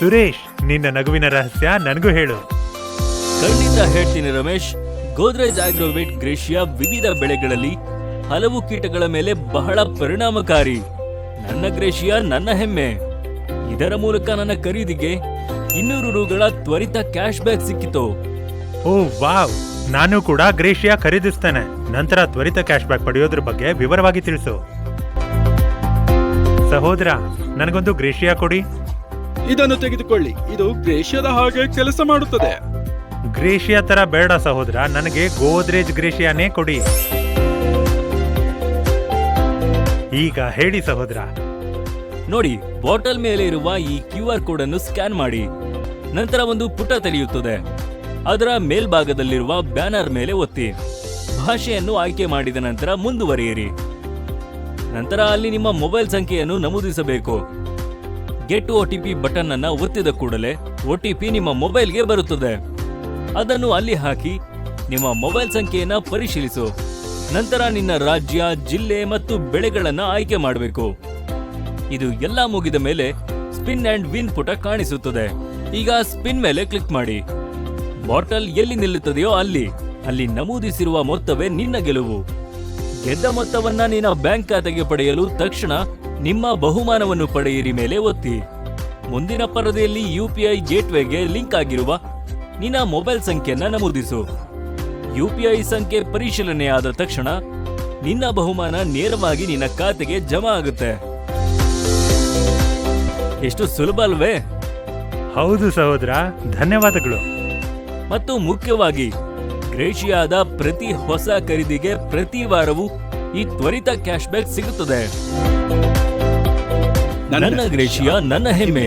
ಸುರೇಶ್ ನಿನ್ನ ನಗುವಿನ ರಹಸ್ಯ ನನಗೂ ಹೇಳು. ಖಂಡಿತ ಹೇಳ್ತೀನಿ ರಮೇಶ್ ಗೋದ್ರೇಜ್ ಆಗ್ರೋವೇಟ್ ಗ್ರೇಷಿಯಾ ವಿವಿಧ ಬೆಳೆಗಳಲ್ಲಿ ಹಲವು ಕೀಟಗಳ ಮೇಲೆ ಬಹಳ ಪರಿಣಾಮಕಾರಿ. ನನ್ನ ಗ್ರೇಷಿಯಾ ನನ್ನ ಹೆಮ್ಮೆ. ಇದರ ಮೂಲಕ ನನ್ನ ಖರೀದಿಗೆ ಇನ್ನೂರು ರುಗಳ ತ್ವರಿತ ಕ್ಯಾಶ್ ಬ್ಯಾಕ್ ಸಿಕ್ಕಿತು. Oh wow. ನಾನು ಕೂಡ ಗ್ರೇಷಿಯಾ ಖರೀದಿಸ್ತೇನೆ. ನಂತರ ತ್ವರಿತ ಕ್ಯಾಶ್ ಬ್ಯಾಕ್ ಪಡೆಯೋದ್ರ ಬಗ್ಗೆ ವಿವರವಾಗಿ ತಿಳಿಸು. ಸಹೋದರ ನನಗೊಂದು ಗ್ರೇಷಿಯಾ ಕೊಡಿ. ಇದನ್ನು ತೆಗೆದುಕೊಳ್ಳಿ. ಇದು ಗ್ರೇಷ್ಯದ ಹಾಗೆ ಕೆಲಸ ಮಾಡುತ್ತದೆ. ಗ್ರೇಷಿಯಾ ತರ ಬೇಡ ಸಹೋದರ ನನಗೆ ಗೋದ್ರೇಜ್ ಗ್ರೇಷಿಯಾನೇ ಕೊಡಿ. ಈಗ ಹೇಳಿ ಸಹೋದರ. ನೋಡಿ ಬಾಟಲ್ ಮೇಲೆ ಇರುವ ಈ ಕ್ಯೂ ಆರ್ ಕೋಡ್ ಅನ್ನು ಸ್ಕ್ಯಾನ್ ಮಾಡಿ. ನಂತರ ಒಂದು ಪುಟ ತೆರೆಯುತ್ತದೆ. ಅದರ ಮೇಲ್ಭಾಗದಲ್ಲಿರುವ ಬ್ಯಾನರ್ ಮೇಲೆ ಒತ್ತಿ. ಭಾಷೆಯನ್ನು ಆಯ್ಕೆ ಮಾಡಿದ ನಂತರ ಮುಂದುವರಿಯಿರಿ. ನಂತರ ಅಲ್ಲಿ ನಿಮ್ಮ ಮೊಬೈಲ್ ಸಂಖ್ಯೆಯನ್ನು ನಮೂದಿಸಬೇಕು. Get O T P button ಅನ್ನ ಒತ್ತಿದ ಕೂಡಲೇ ಒ ಟಿ ಪಿ ನಿಮ್ಮ ಮೊಬೈಲ್ಗೆ ಬರುತ್ತದೆ. ಅದನ್ನು ಅಲ್ಲಿ ಹಾಕಿ ನಿಮ್ಮ ಮೊಬೈಲ್ ಸಂಖ್ಯೆಯನ್ನ ಪರಿಶೀಲಿಸು. ನಂತರ ನಿನ್ನ ರಾಜ್ಯ, ಜಿಲ್ಲೆ ಮತ್ತು ಬೆಳೆಗಳನ್ನ ಆಯ್ಕೆ ಮಾಡಬೇಕು. ಇದು ಎಲ್ಲ ಮುಗಿದ ಮೇಲೆ ಸ್ಪಿನ್ ಅಂಡ್ ವಿನ್ ಪುಟ ಕಾಣಿಸುತ್ತದೆ. ಈಗ ಸ್ಪಿನ್ ಮೇಲೆ ಕ್ಲಿಕ್ ಮಾಡಿ. ಬಾಟಲ್ ಎಲ್ಲಿ ನಿಲ್ಲುತ್ತದೆಯೋ ಅಲ್ಲಿ. ಅಲ್ಲಿ ನಮೂದಿಸಿರುವ ಮೊತ್ತವೇ ನಿನ್ನ ಗೆಲುವು. ಗೆದ್ದ ಮೊತ್ತವನ್ನ ನಿನ್ನ ಬ್ಯಾಂಕ್ ಖಾತೆಗೆ ಪಡೆಯಲು ತಕ್ಷಣ ನಿಮ್ಮ ಬಹುಮಾನವನ್ನು ಪಡೆಯಿರಿ ಮೇಲೆ ಒತ್ತಿ. ಮುಂದಿನ ಪರದೆಯಲ್ಲಿ ಯುಪಿಐ ಗೇಟ್ವೇಗೆ ಲಿಂಕ್ ಆಗಿರುವ ನಿನ್ನ ಮೊಬೈಲ್ ಸಂಖ್ಯೆಯನ್ನು ನಮೂದಿಸು. ಯುಪಿಐ ಸಂಖ್ಯೆ ಪರಿಶೀಲನೆಯಾದ ತಕ್ಷಣ ನಿನ್ನ ಬಹುಮಾನ ನೇರವಾಗಿ ನಿನ್ನ ಖಾತೆಗೆ ಜಮಾ ಆಗುತ್ತೆ. ಎಷ್ಟು ಸುಲಭ ಅಲ್ವೇ? ಹೌದು ಸಹೋದರ ಧನ್ಯವಾದಗಳು. ಮತ್ತು ಮುಖ್ಯವಾಗಿ ಗ್ರೇಷಿಯಾದ ಪ್ರತಿ ಹೊಸ ಖರೀದಿಗೆ ಪ್ರತಿ ವಾರವೂ ಈ ತ್ವರಿತ ಕ್ಯಾಶ್ ಬ್ಯಾಕ್ ಸಿಗುತ್ತದೆ. ನನ್ನ ಗ್ರೇಷಿಯಾ ನನ್ನ ಹೆಮ್ಮೆ.